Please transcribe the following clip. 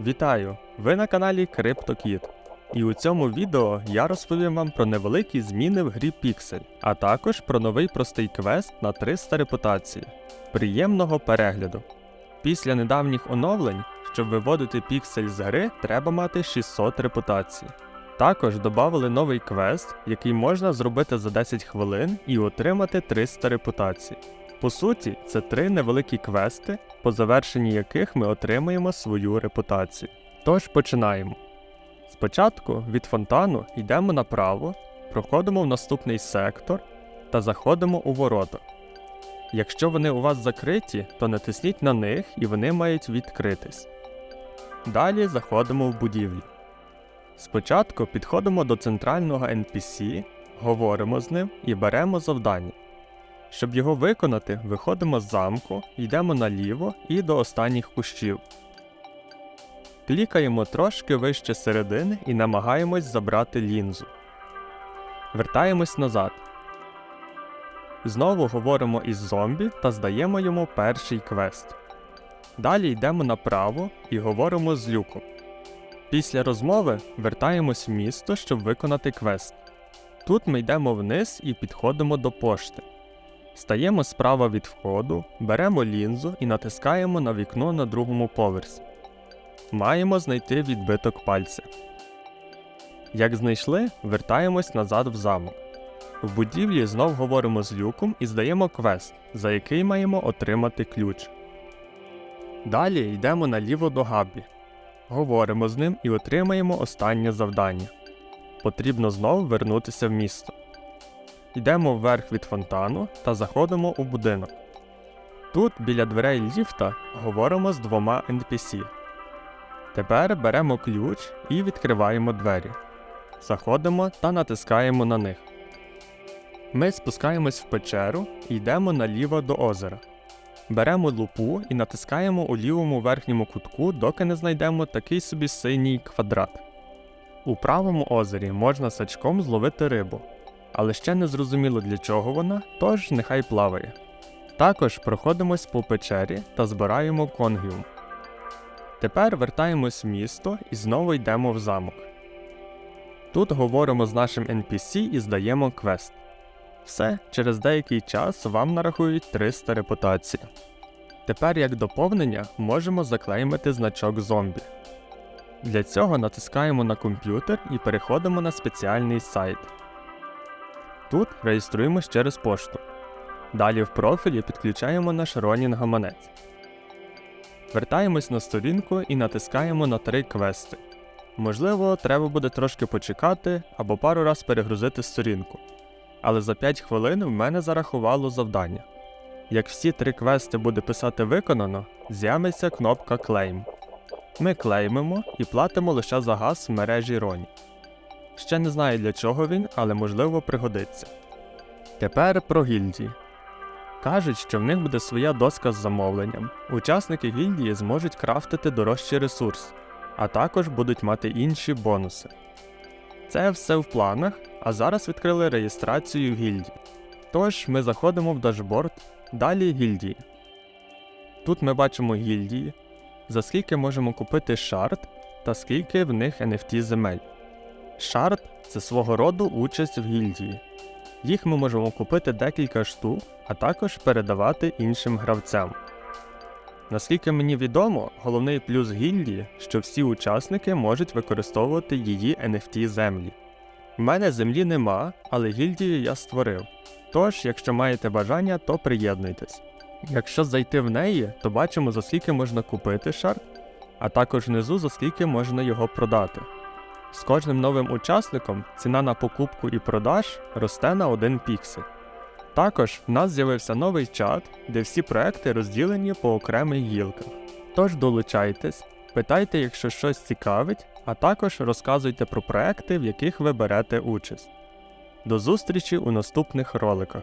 Вітаю! Ви на каналі CryptoKid. І у цьому відео я розповім вам про невеликі зміни в грі Pixel, а також про новий простий квест на 300 репутації. Приємного перегляду! Після недавніх оновлень, щоб виводити піксель з гри, треба мати 600 репутацій. Також додали новий квест, який можна зробити за 10 хвилин і отримати 300 репутацій. По суті, це три невеликі квести, по завершенні яких ми отримаємо свою репутацію. Тож починаємо. Спочатку від фонтану йдемо направо, проходимо в наступний сектор та заходимо у ворота. Якщо вони у вас закриті, то натисніть на них і вони мають відкритись. Далі заходимо в будівлю. Спочатку підходимо до центрального NPC, говоримо з ним і беремо завдання. Щоб його виконати, виходимо з замку, йдемо наліво і до останніх кущів. Клікаємо трошки вище середини і намагаємось забрати лінзу. Вертаємось назад. Знову говоримо із зомбі та здаємо йому перший квест. Далі йдемо направо і говоримо з люком. Після розмови вертаємось в місто, щоб виконати квест. Тут ми йдемо вниз і підходимо до пошти. Стаємо справа від входу, беремо лінзу і натискаємо на вікно на другому поверсі. Маємо знайти відбиток пальця. Як знайшли, вертаємось назад в замок. В будівлі знов говоримо з люком і здаємо квест, за який маємо отримати ключ. Далі йдемо наліво до Габбі. Говоримо з ним і отримаємо останнє завдання. Потрібно знов вернутися в місто. Йдемо вверх від фонтану та заходимо у будинок. Тут, біля дверей ліфта, говоримо з двома NPC. Тепер беремо ключ і відкриваємо двері. Заходимо та натискаємо на них. Ми спускаємось в печеру і йдемо наліво до озера. Беремо лупу і натискаємо у лівому верхньому кутку, доки не знайдемо такий собі синій квадрат. У правому озері можна сачком зловити рибу, але ще не зрозуміло для чого вона, тож нехай плаває. Також проходимось по печері та збираємо конгіум. Тепер вертаємось в місто і знову йдемо в замок. Тут говоримо з нашим NPC і здаємо квест. Все, через деякий час вам нарахують 300 репутацій. Тепер, як доповнення, можемо заклеймити значок зомбі. Для цього натискаємо на комп'ютер і переходимо на спеціальний сайт. Тут реєструємось через пошту. Далі в профілі підключаємо наш Ронін гаманець. Вертаємось на сторінку і натискаємо на три квести. Можливо, треба буде трошки почекати або пару раз перегрузити сторінку. Але за 5 хвилин в мене зарахувало завдання. Як всі три квести буде писати виконано, з'явиться кнопка Claim. Ми клеймимо і платимо лише за газ в мережі Роні. Ще не знаю для чого він, але можливо пригодиться. Тепер про гільдії. Кажуть, що в них буде своя доска з замовленням. Учасники гільдії зможуть крафтити дорожчий ресурс, а також будуть мати інші бонуси. Це все в планах, а зараз відкрили реєстрацію гільдії. Тож ми заходимо в дашборд, далі гільдії. Тут ми бачимо гільдії, за скільки можемо купити шарт та скільки в них NFT земель. Шарт це свого роду участь в гільдії. Їх ми можемо купити декілька штук, а також передавати іншим гравцям. Наскільки мені відомо, головний плюс гільдії, що всі учасники можуть використовувати її NFT землі. У мене землі нема, але гільдію я створив. Тож, якщо маєте бажання, то приєднуйтесь. Якщо зайти в неї, то бачимо за скільки можна купити шарт, а також внизу за скільки можна його продати. З кожним новим учасником ціна на покупку і продаж росте на 1 піксель. Також в нас з'явився новий чат, де всі проекти розділені по окремих гілках. Тож долучайтесь, питайте, якщо щось цікавить, а також розказуйте про проекти, в яких ви берете участь. До зустрічі у наступних роликах.